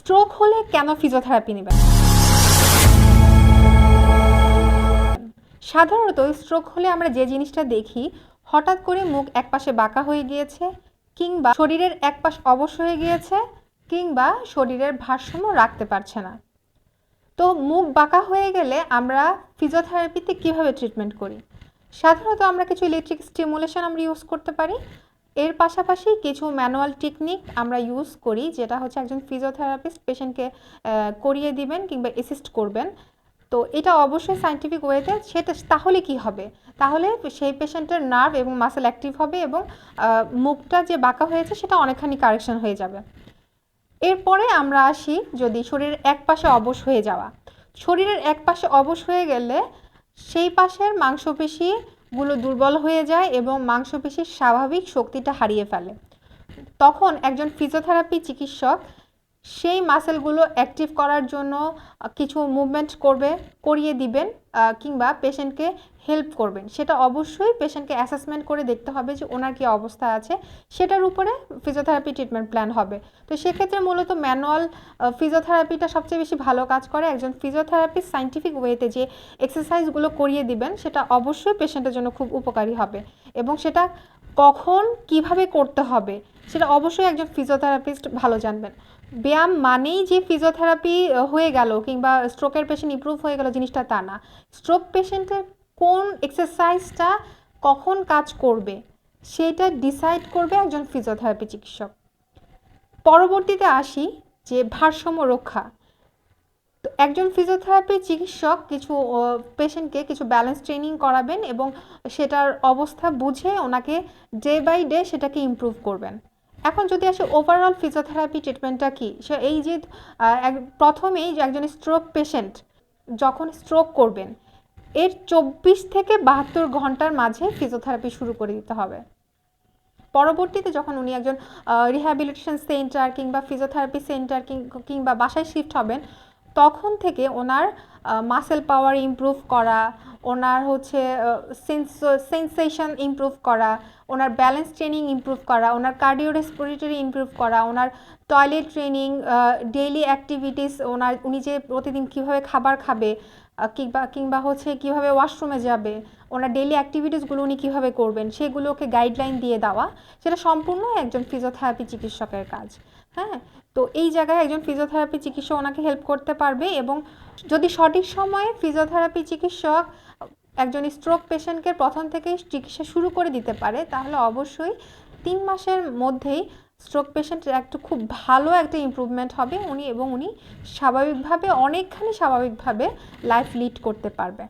Stroke হলে কেন physiotherapy নেবেন? সাধারণত স্ট্রোক হলে আমরা যে জিনিসটা দেখি, হঠাৎ করে মুখ একপাশে বাঁকা হয়ে গিয়েছে, কিংবা শরীরের এক পাশ অবশ হয়ে গিয়েছে, কিংবা শরীরের ভারসাম্য রাখতে পারছে না। তো মুখ বাঁকা হয়ে গেলে আমরা ফিজিওথেরাপিতে কীভাবে ট্রিটমেন্ট করি? সাধারণত আমরা কিছু ইলেকট্রিক স্টিমুলেশন আমরা ইউজ করতে পারি এর পাশাপাশি কিছু ম্যানুয়াল টেকনিক আমরা ইউজ করি, যেটা হচ্ছে একজন ফিজিওথেরাপিস্ট পেশেন্টকে করিয়ে দিবেন কিংবা অ্যাসিস্ট করবেন। তো এটা অবশ্যই সাইন্টিফিক ওয়েতে সেটা, তাহলে কি হবে? তাহলে সেই পেশেন্টের নার্ভ এবং মাসেল অ্যাক্টিভ হবে এবং মুখটা যে বাঁকা হয়েছে সেটা অনেকখানি কারেকশন হয়ে যাবে। এরপরে আমরা আসি যদি শরীরের এক পাশে অবশ হয়ে যাওয়া। শরীরের এক পাশে অবশ হয়ে গেলে সেই পাশের মাংসপেশিগুলো দুর্বল হয়ে যায় এবং মাংসপেশির স্বাভাবিক শক্তিটা হারিয়ে ফেলে। তখন একজন ফিজিওথেরাপি চিকিৎসক সেই মাসেলগুলো অ্যাক্টিভ করার জন্য কিছু মুভমেন্ট করবে, করিয়ে দিবেন কিংবা পেশেন্টকে হেল্প করবেন। সেটা অবশ্যই পেশেন্টকে অ্যাসেসমেন্ট করে দেখতে হবে যে ওনার কী অবস্থা আছে। সেটার উপরে ফিজিওথেরাপি ট্রিটমেন্ট প্ল্যান হবে। তো সেক্ষেত্রে মূলত ম্যানুয়াল ফিজিওথেরাপিটা সবচেয়ে বেশি ভালো কাজ করে। একজন ফিজিওথেরাপিস্ট সাইন্টিফিক ওয়েতে যে এক্সারসাইজগুলো করিয়ে দিবেন, সেটা অবশ্যই পেশেন্টের জন্য খুব উপকারী হবে। এবং সেটা কখন কীভাবে করতে হবে, সেটা অবশ্যই একজন ফিজিওথেরাপিস্ট ভালো জানবেন। ব্যায়াম মানেই যে ফিজিওথেরাপি হয়ে গেল কিংবা স্ট্রোকের পেশেন্ট ইম্প্রুভ হয়ে গেল জিনিসটা তা না। স্ট্রোক পেশেন্টের কোন এক্সারসাইজটা কখন কাজ করবে, সেটা ডিসাইড করবে একজন ফিজিওথেরাপি চিকিৎসক। পরবর্তীতে আসি যে ভারসাম্য রক্ষা। একজন ফিজিওথেরাপি চিকিৎসক কিছু পেশেন্টকে কিছু ব্যালেন্স ট্রেনিং করাবেন এবং সেটার অবস্থা বুঝে ওনাকে ডে বাই ডে সেটাকে ইমপ্রুভ করবেন। এখন যদি আসে ওভারঅল ফিজিওথেরাপি ট্রিটমেন্টটা কি? সে এই যে প্রথমেই একজন স্ট্রোক পেশেন্ট যখন স্ট্রোক করবেন, এর চব্বিশ থেকে বাহাত্তর ঘণ্টার মাঝে ফিজিওথেরাপি শুরু করে দিতে হবে। পরবর্তীতে যখন উনি একজন রিহ্যাবিলিটেশন সেন্টার কিংবা ফিজিওথেরাপি সেন্টার কিংবা বাসায় শিফট হবেন তখন থেকে ওনার মাসেল পাওয়ার ইমপ্রুভ করা, ওনার হচ্ছে সেন্সেশন ইমপ্রুভ করা, ওনার ব্যালেন্স ট্রেনিং ইমপ্রুভ করা, ওনার কার্ডিও রেসপিরেটরি ইমপ্রুভ করা, ওনার টয়লেট ট্রেনিং ডেইলি অ্যাক্টিভিটিস ওনার, উনি যে প্রতিদিন কীভাবে খাবার খাবে কিংবা কিংবা হচ্ছে কীভাবে ওয়াশরুমে যাবে, ওনার ডেইলি অ্যাক্টিভিটিসগুলো উনি কীভাবে করবেন, সেগুলোকে গাইডলাইন দিয়ে দেওয়া, সেটা সম্পূর্ণ একজন ফিজিওথেরাপি চিকিৎসকের কাজ। হ্যাঁ? তো এই জায়গায় একজন ফিজিওথেরাপি চিকিৎসক ওনাকে হেল্প করতে পারবে এবং যদি সঠিক সময়ে ফিজিওথেরাপি চিকিৎসক একজন স্ট্রোক পেশেন্টকে প্রথম থেকেই চিকিৎসা শুরু করে দিতে পারে, তাহলে অবশ্যই তিন মাসের মধ্যেই স্ট্রোক পেশেন্টের একটু খুব ভালো একটা ইমপ্রুভমেন্ট হবে উনি এবং উনি স্বাভাবিকভাবে, অনেকখানি স্বাভাবিকভাবে লাইফ লিড করতে পারবে।